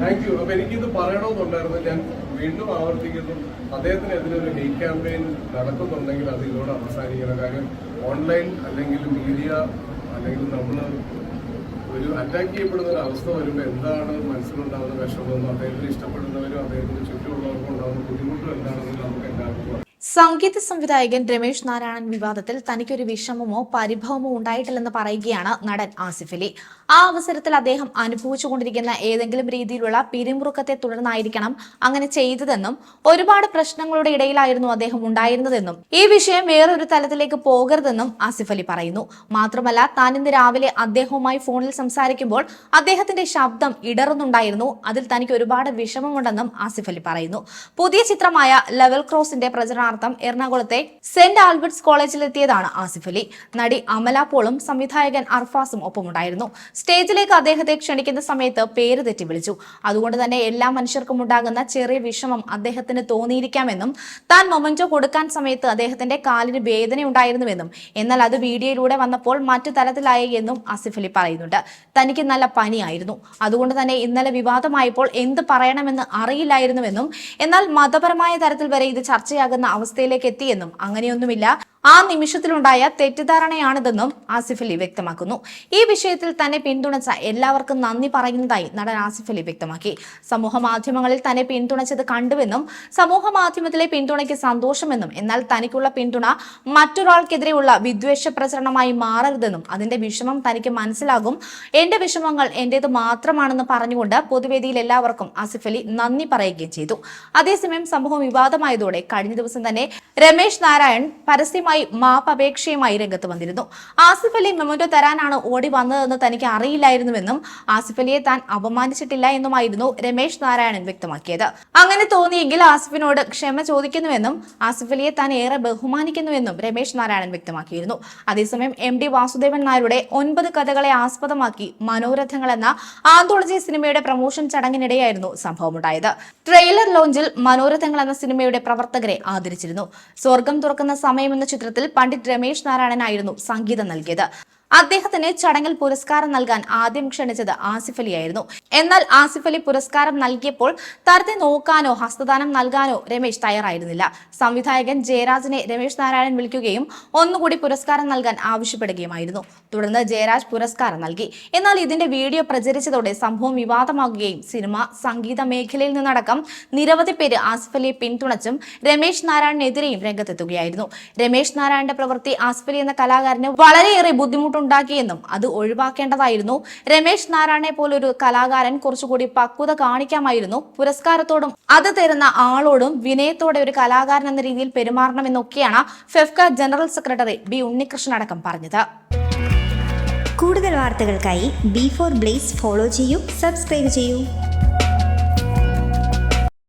Thank you അപ്പൊ എനിക്കിത് പറയണമെന്നുണ്ടായിരുന്നു. ഞാൻ വീണ്ടും ആവർത്തിക്കുന്നു. അദ്ദേഹത്തിനെതിരെ ഒരു ഹെയ്റ്റ് ക്യാമ്പയിൻ നടക്കുന്നുണ്ടെങ്കിൽ അത് ഇതോടെ അവസാനിക്കണം. കാര്യം ഓൺലൈൻ അല്ലെങ്കിൽ മീഡിയ അല്ലെങ്കിൽ നമ്മൾ ഒരു അറ്റാക്ക് ചെയ്യപ്പെടുന്ന ഒരു അവസ്ഥ വരുമ്പോൾ എന്താണ് മനസ്സിലുണ്ടാകുന്ന വിഷമമെന്നും അദ്ദേഹത്തിന് ഇഷ്ടപ്പെടുന്നവരും അദ്ദേഹത്തിന് ചുറ്റുമുള്ളവർക്കും ഉണ്ടാകുന്ന സംഗീത സംവിധായകൻ രമേശ് നാരായണൻ വിവാദത്തിൽ തനിക്കൊരു വിഷമമോ പരിഭവമോ ഉണ്ടായിട്ടില്ലെന്ന് പറയുകയാണ് നടൻ ആസിഫ് അലി. ആ അവസരത്തിൽ അദ്ദേഹം അനുഭവിച്ചുകൊണ്ടിരിക്കുന്ന ഏതെങ്കിലും രീതിയിലുള്ള പിരിമുറുക്കത്തെ തുടർന്നായിരിക്കണം അങ്ങനെ ചെയ്തതെന്നും ഒരുപാട് പ്രശ്നങ്ങളുടെ ഇടയിലായിരുന്നു അദ്ദേഹം ഉണ്ടായിരുന്നതെന്നും ഈ വിഷയം വേറൊരു തലത്തിലേക്ക് പോകരുതെന്നും ആസിഫ് അലി പറയുന്നു. മാത്രമല്ല താൻ ഇന്ന് രാവിലെ അദ്ദേഹവുമായി ഫോണിൽ സംസാരിക്കുമ്പോൾ അദ്ദേഹത്തിന്റെ ശബ്ദം ഇടറുന്നുണ്ടായിരുന്നു. അതിൽ തനിക്ക് ഒരുപാട് വിഷമമുണ്ടെന്നും ആസിഫ് അലി പറയുന്നു. പുതിയ ചിത്രമായ ലെവൽ ക്രോസിന്റെ പ്രചരണാർത്ഥം എറണാകുളത്തെ സെന്റ് ആൽബർട്ട്സ് കോളേജിലെത്തിയതാണ് ആസിഫ് അലി. നടി അമല പോളും സംവിധായകൻ അർഫാസും ഒപ്പമുണ്ടായിരുന്നു. സ്റ്റേജിലേക്ക് അദ്ദേഹത്തെ ക്ഷണിക്കുന്ന സമയത്ത് പേര് തെറ്റി വിളിച്ചു അതുകൊണ്ട് തന്നെ എല്ലാ മനുഷ്യർക്കും ഉണ്ടാകുന്ന ചെറിയ വിഷമം അദ്ദേഹത്തിന് തോന്നിയിരിക്കാമെന്നും താൻ മൊമന്റോ കൊടുക്കാൻ സമയത്ത് അദ്ദേഹത്തിന്റെ കാലിന് വേദനയുണ്ടായിരുന്നുവെന്നും എന്നാൽ അത് വീഡിയോയിലൂടെ വന്നപ്പോൾ മറ്റു തരത്തിലായി എന്നും ആസിഫ് അലി പറയുന്നുണ്ട്. തനിക്ക് നല്ല പനിയായിരുന്നു. അതുകൊണ്ട് തന്നെ ഇന്നലെ വിവാദമായപ്പോൾ എന്ത് പറയണമെന്ന് അറിയില്ലായിരുന്നുവെന്നും എന്നാൽ മതപരമായ തരത്തിൽ വരെ ഇത് ചർച്ചയാകുന്ന അവസ്ഥയിലേക്ക് എത്തിയെന്നും അങ്ങനെയൊന്നുമില്ല. ആ നിമിഷത്തിലുണ്ടായ തെറ്റിദ്ധാരണയാണിതെന്നും ആസിഫ് അലി വ്യക്തമാക്കുന്നു. ഈ വിഷയത്തിൽ തന്നെ പിന്തുണച്ച എല്ലാവർക്കും നന്ദി പറയുന്നതായി നടൻ ആസിഫ് അലി വ്യക്തമാക്കി. സമൂഹ മാധ്യമങ്ങളിൽ തന്നെ പിന്തുണച്ചത് കണ്ടുവെന്നും സമൂഹ മാധ്യമത്തിലെ പിന്തുണയ്ക്ക് സന്തോഷമെന്നും എന്നാൽ തനിക്കുള്ള പിന്തുണ മറ്റൊരാൾക്കെതിരെയുള്ള വിദ്വേഷ പ്രചരണമായി മാറരുതെന്നും അതിന്റെ വിഷമം തനിക്ക് മനസ്സിലാകും. എന്റെ വിഷമങ്ങൾ എന്റേത് മാത്രമാണെന്ന് പറഞ്ഞുകൊണ്ട് പൊതുവേദിയിൽ എല്ലാവർക്കും ആസിഫ് അലി നന്ദി പറയുകയും ചെയ്തു. അതേസമയം സമൂഹം വിവാദമായതോടെ കഴിഞ്ഞ ദിവസം തന്നെ രമേശ് നാരായൺ പരസ്യമായി മാപ്പ് അപേക്ഷയുമായി രംഗത്ത് വന്നിരുന്നു. ആസിഫ് അലി മെമ്മോറ്റോ തരാനാണ് ഓടി വന്നതെന്ന് തനിക്ക് അറിയില്ലായിരുന്നുവെന്നും ആസിഫ് അലിയെ താൻ അപമാനിച്ചിട്ടില്ല എന്നുമായിരുന്നു രമേശ് നാരായണൻ വ്യക്തമാക്കിയത്. അങ്ങനെ തോന്നിയെങ്കിൽ ആസിഫിനോട് ക്ഷമ ചോദിക്കുന്നുവെന്നും ആസിഫ് അലിയെ താൻ ഏറെ ബഹുമാനിക്കുന്നുവെന്നും രമേശ് നാരായണൻ വ്യക്തമാക്കിയിരുന്നു. അതേസമയം എം ഡി വാസുദേവൻ നായരുടെ ഒൻപത് കഥകളെ ആസ്പദമാക്കി മനോരഥങ്ങൾ എന്ന ആന്തോളജി സിനിമയുടെ പ്രമോഷൻ ചടങ്ങിനിടെയായിരുന്നു സംഭവമുണ്ടായത്. ട്രെയിലർ ലോഞ്ചിൽ മനോരഥങ്ങൾ എന്ന സിനിമയുടെ പ്രവർത്തകരെ ആദരിച്ചിരുന്നു. സ്വർഗം തുറക്കുന്ന സമയം എന്ന ചിത്രത്തിൽ പണ്ഡിറ്റ് രമേശ് നാരായണനായിരുന്നു സംഗീതം നൽകിയത്. അദ്ദേഹത്തിന് ചടങ്ങിൽ പുരസ്കാരം നൽകാൻ ആദ്യം ക്ഷണിച്ചത് ആസിഫ് അലിയായിരുന്നു എന്നാൽ ആസിഫ് അലി പുരസ്കാരം നൽകിയപ്പോൾ താരത്തെ നോക്കാനോ ഹസ്തദാനം നൽകാനോ രമേശ് തയ്യാറായിരുന്നില്ല. സംവിധായകൻ ജയരാജിനെ രമേശ് നാരായണൻ വിളിക്കുകയും ഒന്നുകൂടി പുരസ്കാരം നൽകാൻ ആവശ്യപ്പെടുകയുമായിരുന്നു. തുടർന്ന് ജയരാജ് പുരസ്കാരം നൽകി. എന്നാൽ ഇതിന്റെ വീഡിയോ പ്രചരിച്ചതോടെ സംഭവം വിവാദമാകുകയും സിനിമ സംഗീത മേഖലയിൽ നിന്നടക്കം നിരവധി പേര് ആസിഫ് അലിയെ പിന്തുണച്ചും രമേശ് നാരായണനെതിരെയും രംഗത്തെത്തുകയായിരുന്നു. രമേശ് നാരായണന്റെ പ്രവൃത്തി ആസിഫ് അലി എന്ന കലാകാരന് വളരെയേറെ ബുദ്ധിമുട്ടുണ്ടാക്കിയെന്നും അത് ഒഴിവാക്കേണ്ടതായിരുന്നു. രമേശ് നാരായണെ പോലൊരു കലാകാരൻ കുറച്ചുകൂടി പക്വത കാണിക്കാമായിരുന്നു പുരസ്കാരത്തോടും അത് തരുന്ന ആളോടും വിനയത്തോടെ ഒരു കലാകാരൻ എന്ന രീതിയിൽ പെരുമാറണമെന്നൊക്കെയാണ് FEFKA general secretary B Unnikrishnan അടക്കം പറഞ്ഞത്. കൂടുതൽ വാർത്തകൾക്കായി ബി ഫോർ ബ്ലേസ് ഫോളോ ചെയ്യൂ സബ്സ്ക്രൈബ് ചെയ്യൂ.